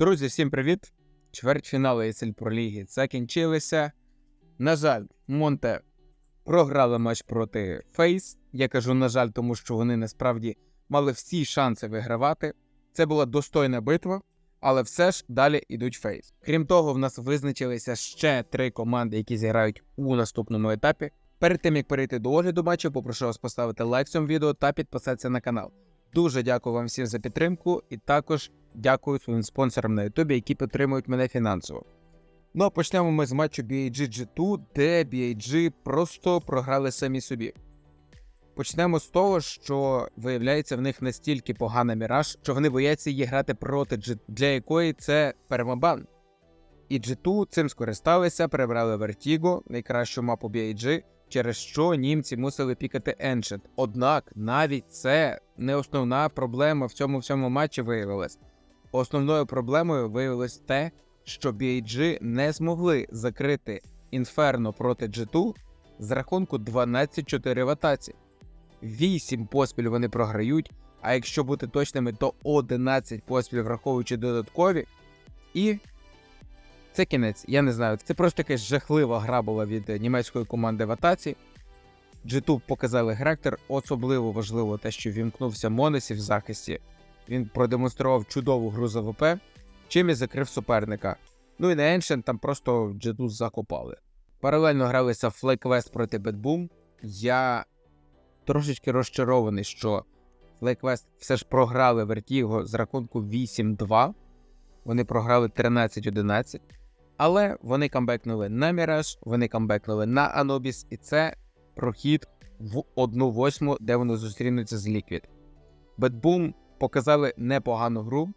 Друзі, всім привіт! Чвертьфінали ESL Pro Ліги закінчилися. На жаль, Монте програли матч проти Фейс. Я кажу, на жаль, тому що вони насправді мали всі шанси вигравати. Це була достойна битва, але все ж далі йдуть Фейс. Крім того, в нас визначилися ще три команди, які зіграють у наступному етапі. Перед тим як перейти до огляду матчу, попрошу вас поставити лайк цьому відео та підписатися на канал. Дуже дякую вам всім за підтримку і також дякую своїм спонсорам на Ютубі, які підтримують мене фінансово. Ну а почнемо ми з матчу BAG G2, де BAG просто програли самі собі. Почнемо з того, що виявляється в них настільки погана міраж, що вони бояться її грати проти G, для якої це пермабан. І G2 цим скористалися, перебрали Vertigo, найкращу мапу BAG, через що німці мусили пікати Ancient. Однак навіть це не основна проблема в цьому всьому матчі виявилась. Основною проблемою виявилось те, що BAG не змогли закрити Інферно проти G2 з рахунку 12-4 в атаці. 8 поспіль вони програють, а якщо бути точними, то 11 поспіль, враховуючи додаткові. І це кінець, я не знаю. Це просто якась жахлива гра була від німецької команди в атаці. G2 показали характер, особливо важливо те, що вімкнувся Монесі в захисті. Він продемонстрував чудову гру за ВП, чим і закрив суперника. Ну і на Ancient там просто G2 закопали. Паралельно гралися FlyQuest проти Bedboom. Я трошечки розчарований, що FlyQuest все ж програли Vertigo з рахунку 8-2. Вони програли 13-11. Але вони камбекнули на Mirage, вони камбекнули на Anubis, і це прохід в 1-8, де вони зустрінуться з Liquid. Бетбум показали непогану гру.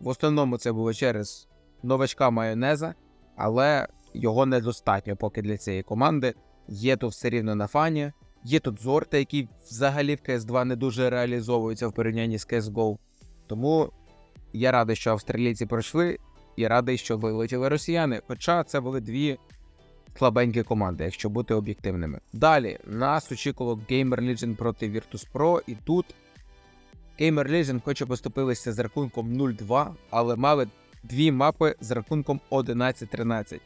В основному це було через новачка майонеза, але його недостатньо поки для цієї команди. Є тут все рівно на фані. Є тут Зорта, який взагалі в CS2 не дуже реалізовується в порівнянні з CSGO. Тому я радий, що австралійці пройшли, і радий, що вилетіли росіяни. Хоча це були дві слабенькі команди, якщо бути об'єктивними. Далі нас очікувало Gamer Legion проти Virtus.pro, і тут Gamer Legion хоч і поступилися з рахунком 0-2, але мали дві мапи з рахунком 11-13.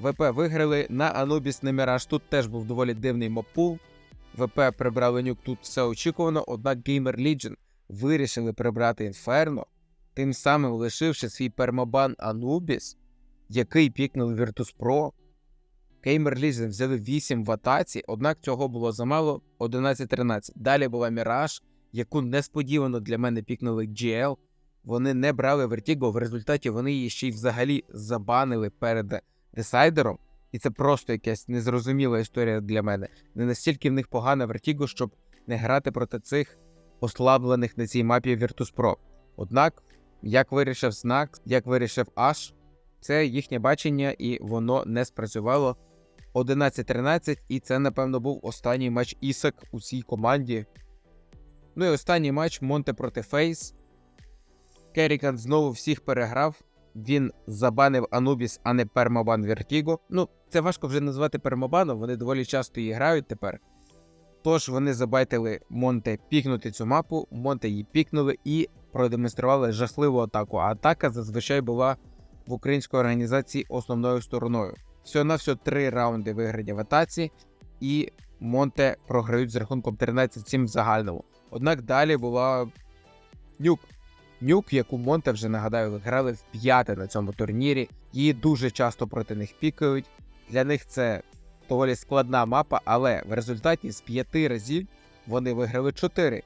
ВП виграли на Anubis на Mirage. Тут теж був доволі дивний маппул. ВП прибрали нюк, тут все очікувано, однак Gamer Legion вирішили прибрати Inferno, тим самим лишивши свій пермабан Anubis, який пікнув Virtus.pro. Gamer Legion взяли 8 в атаці, однак цього було замало 11-13. Далі була Mirage, яку несподівано для мене пікнули GL. Вони не брали Vertigo, в результаті вони її ще й взагалі забанили перед десайдером. І це просто якась незрозуміла історія для мене. Не настільки в них погана Vertigo, щоб не грати проти цих ослаблених на цій мапі Virtus.pro. Однак, як вирішив знак, як вирішив Аш, це їхнє бачення, і воно не спрацювало 11-13, і це, напевно, був останній матч Ісак у цій команді. Ну і останній матч Монте проти Фейс. Керрікан знову всіх переграв. Він забанив Анубіс, а не пермабан Vertigo. Ну, це важко вже назвати пермабаном, вони доволі часто її грають тепер. Тож вони забайтили Монте пікнути цю мапу, Монте її пікнули і продемонстрували жахливу атаку. А атака зазвичай була в українській організації основною стороною. Всього на всього три раунди виграні в атаці, і Монте програють з рахунком 13-7 в загальному. Однак далі була нюк. Нюк, яку Монте вже нагадаю, грали в п'яте на цьому турнірі. Її дуже часто проти них пікають. Для них це доволі складна мапа, але в результаті з п'яти разів вони виграли 4.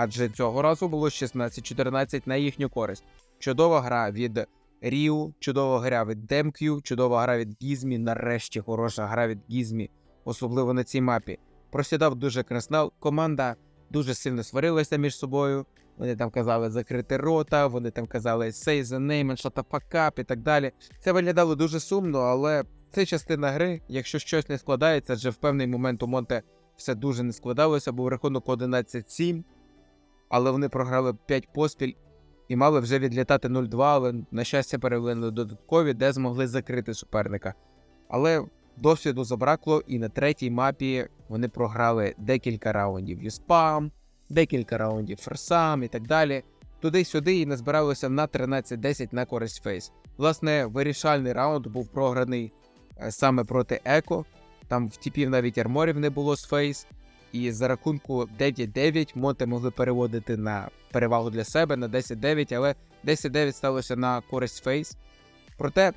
Адже цього разу було 16-14 на їхню користь. Чудова гра від Ріу, чудова гра від DemQ, чудова гра від Гізмі. Нарешті хороша гра від Гізмі, особливо на цій мапі. Просідав дуже краснал. Команда дуже сильно сварилася між собою. Вони там казали закрити рота, вони там казали say the name and shut the fuck up і так далі. Це виглядало дуже сумно, але це частина гри. Якщо щось не складається, адже в певний момент у Монте все дуже не складалося, був рахунок 11-7, але вони програли 5 поспіль і мали вже відлітати 0-2, але, на щастя, перевели додаткові, де змогли закрити суперника. Але досвіду забракло, і на третій мапі вони програли декілька раундів Юспам, декілька раундів Ферсам і так далі. туди-сюди і назбиралося на 13-10 на користь Фейс. Власне, вирішальний раунд був програний е, саме проти Еко. Там в тіпів навіть арморів не було з Фейс. І за рахунку 9-9 Монте могли переводити на перевагу для себе на 10-9, але 10-9 сталося на користь Фейс. Проте,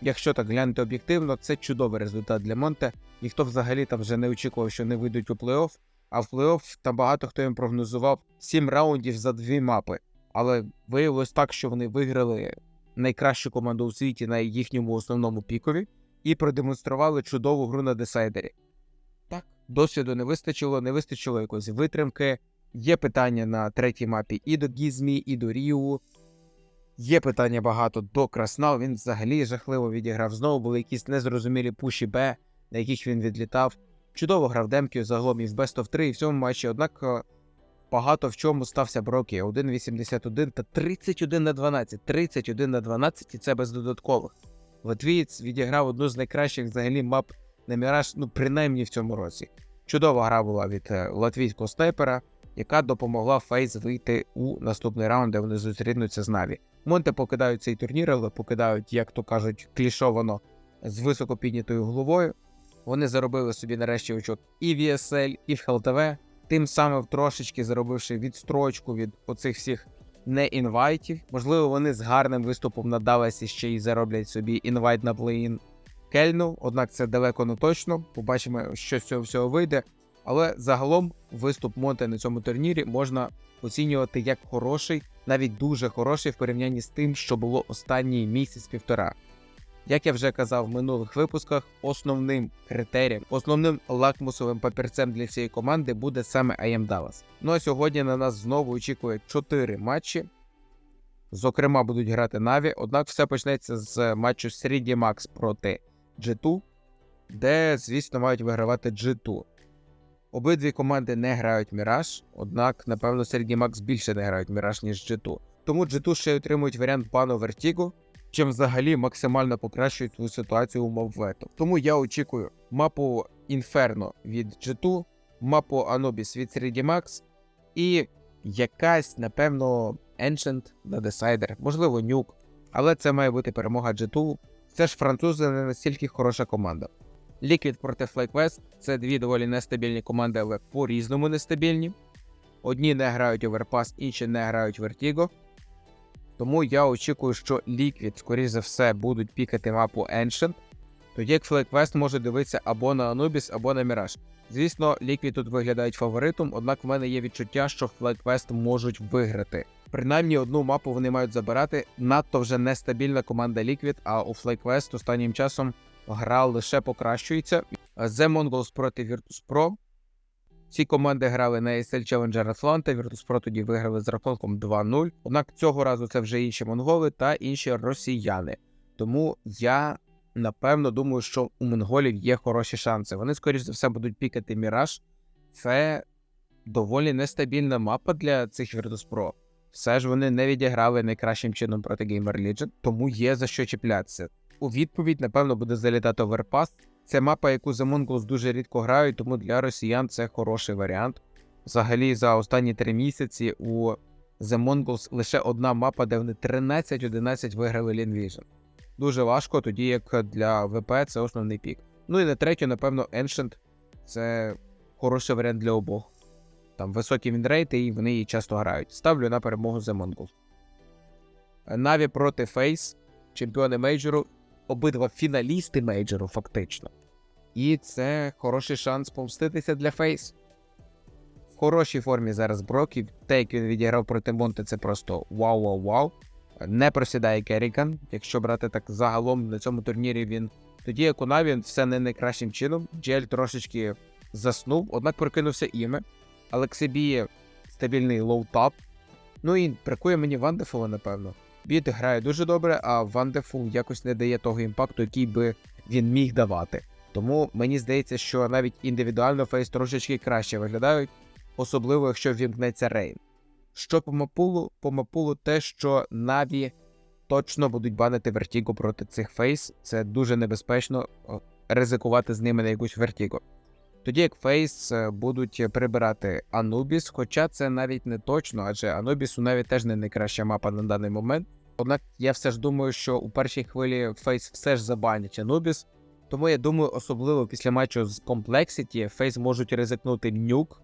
якщо так глянути об'єктивно, це чудовий результат для Монте. Ніхто взагалі там вже не очікував, що не вийдуть у плей-офф. А в плей-офф там багато хто їм прогнозував 7 раундів за дві мапи. Але виявилось так, що вони виграли найкращу команду у світі на їхньому основному пікові і продемонстрували чудову гру на десайдері. Досвіду не вистачило, не вистачило якоїсь витримки. Є питання на третій мапі і до Гізмі, і до Ріу. Є питання багато до Краснал. Він взагалі жахливо відіграв. Знову були якісь незрозумілі пуші Б, на яких він відлітав. Чудово грав Демків загалом і в Best of 3 і в цьому матчі, однак е, багато в чому стався Брокі. 1.81 та 31 на 12. 31 на 12 і це без додаткових. Латвієць відіграв одну з найкращих взагалі мап на Міраж, ну принаймні в цьому році. Чудова гра була від е, латвійського снайпера, яка допомогла Фейс вийти у наступний раунд, де вони зустрінуться з Наві. Монте покидають цей турнір, але покидають, як то кажуть, клішовано з високо піднятою головою. Вони заробили собі нарешті очок і в ESL, і в HLTV, тим самим трошечки заробивши відстрочку від оцих всіх не-інвайтів. Можливо, вони з гарним виступом на Далесі ще й зароблять собі інвайт на плей-ін Кельну, однак це далеко не точно. Побачимо, що з цього всього вийде. Але загалом виступ Монте на цьому турнірі можна оцінювати як хороший, навіть дуже хороший в порівнянні з тим, що було останній місяць-півтора. Як я вже казав в минулих випусках, основним критерієм, основним лакмусовим папірцем для цієї команди буде саме IM Dallas. Ну а сьогодні на нас знову очікує 4 матчі. Зокрема, будуть грати Наві, однак все почнеться з матчу 3D Max проти G2, де, звісно, мають вигравати G2. Обидві команди не грають Міраж, однак, напевно, Sergi Max більше не грають Міраж, ніж G2. Тому G2 ще й отримують варіант бану Vertigo, чим взагалі максимально покращують свою ситуацію умов вето. Тому я очікую мапу Inferno від G2, мапу Anubis від Sergi Max і якась, напевно, Ancient на Decider, можливо, Nuke. Але це має бути перемога G2. Це ж французи не настільки хороша команда. Liquid проти FlyQuest – це дві доволі нестабільні команди, але по-різному нестабільні. Одні не грають Overpass, інші не грають Vertigo. Тому я очікую, що Liquid, скоріш за все, будуть пікати мапу Ancient, тоді як FlyQuest може дивитися або на Anubis, або на Mirage. Звісно, Liquid тут виглядають фаворитом, однак в мене є відчуття, що FlyQuest можуть виграти. Принаймні одну мапу вони мають забирати. Надто вже нестабільна команда Liquid, а у FlyQuest останнім часом гра лише покращується. The Mongols проти Virtus.pro. Ці команди грали на ESL Challenger Atlanta, Virtus.pro тоді виграли з рахунком 2-0. Однак цього разу це вже інші монголи та інші росіяни. Тому я напевно думаю, що у монголів є хороші шанси. Вони, скоріш за все, будуть пікати Міраж. Це доволі нестабільна мапа для цих Virtus.pro. Все ж вони не відіграли найкращим чином проти Gamer Legion, тому є за що чіплятися. У відповідь, напевно, буде залітати Overpass. Це мапа, яку The Mongols дуже рідко грають, тому для росіян це хороший варіант. Взагалі, за останні три місяці у The Mongols лише одна мапа, де вони 13-11 виграли Vision. Дуже важко, тоді як для ВП це основний пік. Ну і на третю, напевно, Ancient це хороший варіант для обох. Там високі вінрейти, і вони її часто грають. Ставлю на перемогу The Mongols. Наві проти Face, чемпіони мейджору, обидва фіналісти мейджору, фактично. І це хороший шанс помститися для Фейс. В хорошій формі зараз Броків. Те, як він відіграв проти Монте, це просто вау-вау-вау. Не просідає Керріган. Якщо брати так загалом на цьому турнірі він. Тоді як у Наві все не найкращим чином. Джель трошечки заснув, однак прокинувся іме. Алексебіє стабільний лоу-тап. Ну і бракує мені Вандефула, напевно. Біт грає дуже добре, а Вандефул якось не дає того імпакту, який би він міг давати. Тому мені здається, що навіть індивідуально фейс трошечки краще виглядають, особливо якщо вімкнеться Рейн. Що по мапулу? По мапулу те, що Наві точно будуть банити Вертіго проти цих фейс. Це дуже небезпечно ризикувати з ними на якусь Вертіго. Тоді як Фейс е, будуть прибирати Анубіс, хоча це навіть не точно, адже Анубісу навіть теж не найкраща мапа на даний момент. Однак я все ж думаю, що у першій хвилі Фейс все ж забанять Анубіс. Тому я думаю, особливо після матчу з Complexity Фейс можуть ризикнути нюк.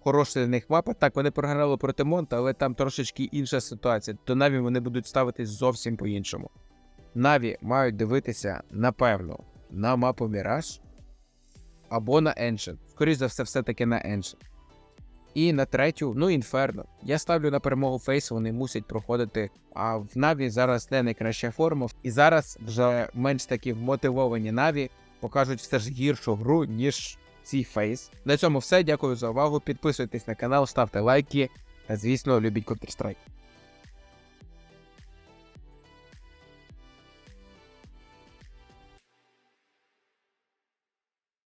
Хороша для них мапа. Так, вони програли проти Монта, але там трошечки інша ситуація. До Наві вони будуть ставитись зовсім по-іншому. Наві мають дивитися, напевно, на мапу Міраж або на Ancient. Скоріше за все, все-таки на Ancient. І на третю, ну, Інферно. Я ставлю на перемогу Фейс, вони мусять проходити. А в Наві зараз не найкраща форма. І зараз вже менш такі вмотивовані Наві покажуть все ж гіршу гру, ніж ці Фейс. На цьому все. Дякую за увагу. Підписуйтесь на канал, ставте лайки та, звісно, любіть Counter-Strike.